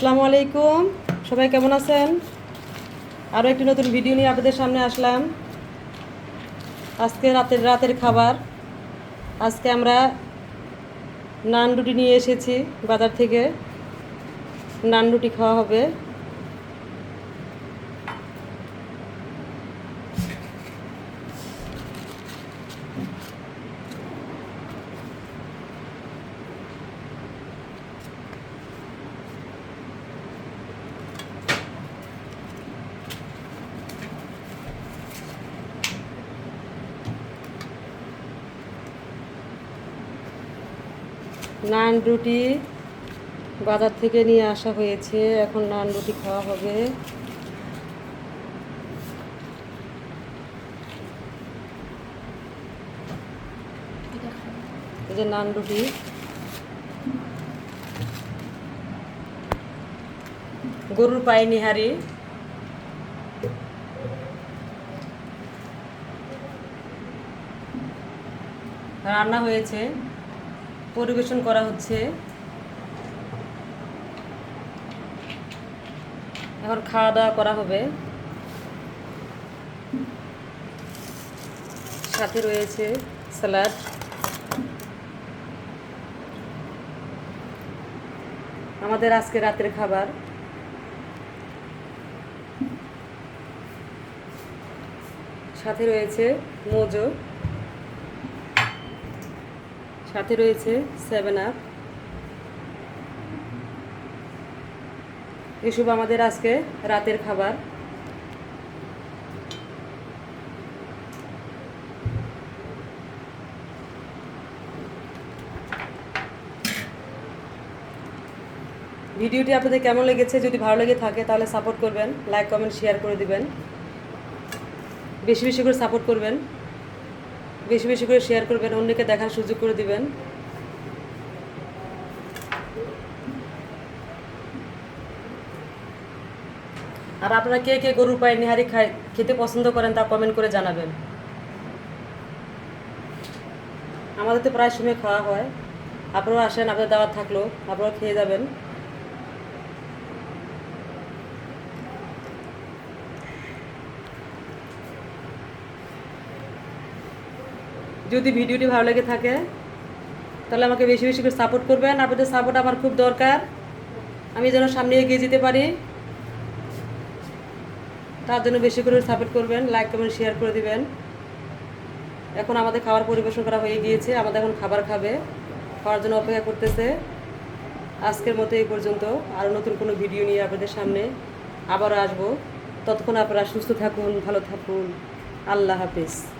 আসসালামু আলাইকুম। সবাই কেমন আছেন? আরও একটি নতুন ভিডিও নিয়ে আপনাদের সামনে আসলাম। আজকে রাতের রাতের খাবার। আজকে আমরা নান রুটি নিয়ে এসেছি বাজার থেকে। নান রুটি খাওয়া হবে। নান রুটি বাজার থেকে নিয়ে আসা হয়েছে। এখন নান রুটি খাওয়া হবে। এই যে নান রুটি। গরুর পায়ে নিহারি। রান্না হয়েছে। পরিবেশন করা হচ্ছে। এখন খাওয়া দাওয়া করা হবে। সাথে রয়েছে স্যালাড। আমাদের আজকে রাতের খাবার। সাথে রয়েছে মোজো। সাথে রয়েছে সেভেন আপ এসব আমাদের আজকে রাতের খাবার। ভিডিওটি আপনাদের কেমন লেগেছে? যদি ভালো লেগে থাকে, তাহলে সাপোর্ট করবেন। লাইক কমেন্ট শেয়ার করে দিবেন। বেশি বেশি করে সাপোর্ট করবেন। বেশি বেশি করে শেয়ার করবেন, অন্যকে দেখার সুযোগ করে দিবেন। আর আপনারা কে কে গরুর পায়ে নিহারি খায়, খেতে পছন্দ করেন তা কমেন্ট করে জানাবেন। আমাদের তো প্রায় সময় খাওয়া হয়। আপনারাও আসেন, আপনাদের দাওয়াত থাকল, আপনারাও খেয়ে যাবেন। যদি ভিডিওটি ভালো লেগে থাকে, তাহলে আমাকে বেশি বেশি করে সাপোর্ট করবেন। আপনাদের সাপোর্ট আমার খুব দরকার। আমি যেন সামনে এগিয়ে যেতে পারি। তার জন্য বেশি করে সাপোর্ট করবেন লাইক কমেন্ট শেয়ার করে দিবেন। এখন আমাদের খাবার পরিবেশন করা হয়ে গিয়েছে। আমাদের এখন খাবার খাবে। খাওয়ার জন্য অপেক্ষা করতেছে। আজকের মতো এই পর্যন্ত। আরও নতুন কোনো ভিডিও নিয়ে আপনাদের সামনে আবারও আসব। ততক্ষণ আপনারা সুস্থ থাকুন, ভালো থাকুন। আল্লাহ হাফিজ।